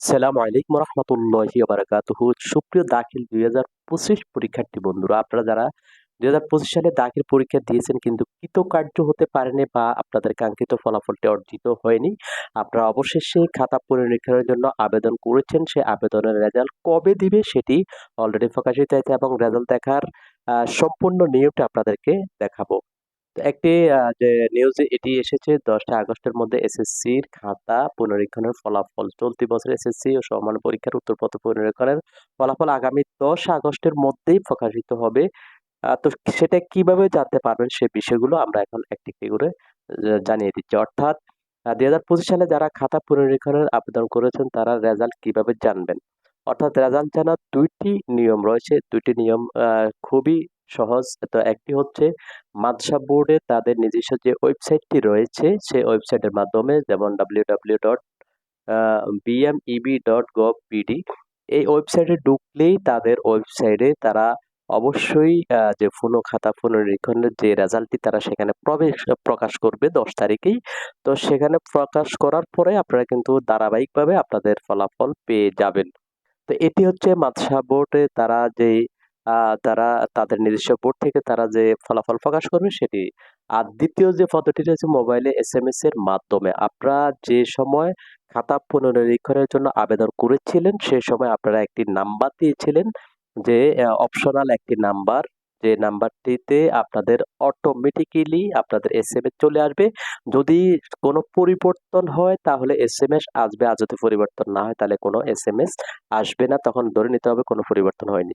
সালামু আলাইকুম রহমতুল্লাহি বারাকাতুহু। সুপ্রিয় দাখিল দুই হাজার পঁচিশ পরীক্ষার্থী বন্ধুরা, আপনারা যারা দুই হাজার পঁচিশ সালে দাখিল পরীক্ষা দিয়েছেন কিন্তু কৃতকার্য হতে পারেনি বা আপনাদের কাঙ্ক্ষিত ফলাফলটি অর্জিত হয়নি, আপনারা অবশেষে খাতা পুনরীক্ষণের জন্য আবেদন করেছেন। সেই আবেদনের রেজাল্ট কবে দিবে সেটি অলরেডি প্রকাশিত হয়েছে এবং রেজাল্ট দেখার সম্পূর্ণ নিয়মটা আপনাদেরকে দেখাবো। একটি যে নিউজে এটি এসেছে দশটা আগস্টের মধ্যে এসএসসির খাতা পুনরীক্ষণের ফলাফল। চলতি বছর এসএসসি ও সমান পরীক্ষার উত্তরপত্র পুনরীক্ষণের ফলাফল আগামী দশ আগস্টের মধ্যেই প্রকাশিত হবে। তো সেটা কীভাবে জানতে পারবেন সে বিষয়গুলো আমরা এখন একটি একটি করে জানিয়ে দিচ্ছি। অর্থাৎ দুই হাজার পঁচিশ সালে যারা খাতা পুনরীক্ষণের আবেদন করেছেন, তারা রেজাল্ট কীভাবে জানবেন? অর্থাৎ রেজাল্ট জানার দুইটি নিয়ম রয়েছে। দুইটি নিয়ম খুবই সহজ। তো একটি হচ্ছে মাদশা বোর্ডে তাদের নিজস্ব যে ওয়েবসাইটটি রয়েছে, সেই ওয়েবসাইটের মাধ্যমে যেমন W W dot BMEB dot gov BD এই ওয়েবসাইটে ঢুকলেই তাদের ওয়েবসাইটে তারা অবশ্যই যে পুনঃ খাতা পুনরীক্ষণের যে রেজাল্টটি তারা সেখানে প্রবেশ, প্রকাশ করবে দশ তারিখেই। তো সেখানে প্রকাশ করার পরে আপনারা কিন্তু ধারাবাহিকভাবে আপনাদের ফলাফল পেয়ে যাবেন। তো এটি হচ্ছে মাদশা বোর্ডে তারা যে তারা তাদের নিজস্ব বোর্ড থেকে তারা যে ফলাফল প্রকাশ করবে সেটি। আর দ্বিতীয় যে পদ্ধতি রয়েছে মোবাইলে এস এম এস এর মাধ্যমে, আপনারা যে সময় খাতা পুনরীক্ষণের জন্য আবেদন করেছিলেন সেই সময় আপনারা একটি নাম্বার দিয়েছিলেন যে অপশনাল একটি নাম্বার যে নাম্বারটিতে আপনাদের অটোমেটিক্যালি আপনাদের এস এম এস চলে আসবে। যদি কোনো পরিবর্তন হয়, তাহলে এস এম এস আসবে। আর যদি পরিবর্তন না হয়, তাহলে কোনো এস এম এস আসবে না। তখন ধরে নিতে হবে কোনো পরিবর্তন হয়নি।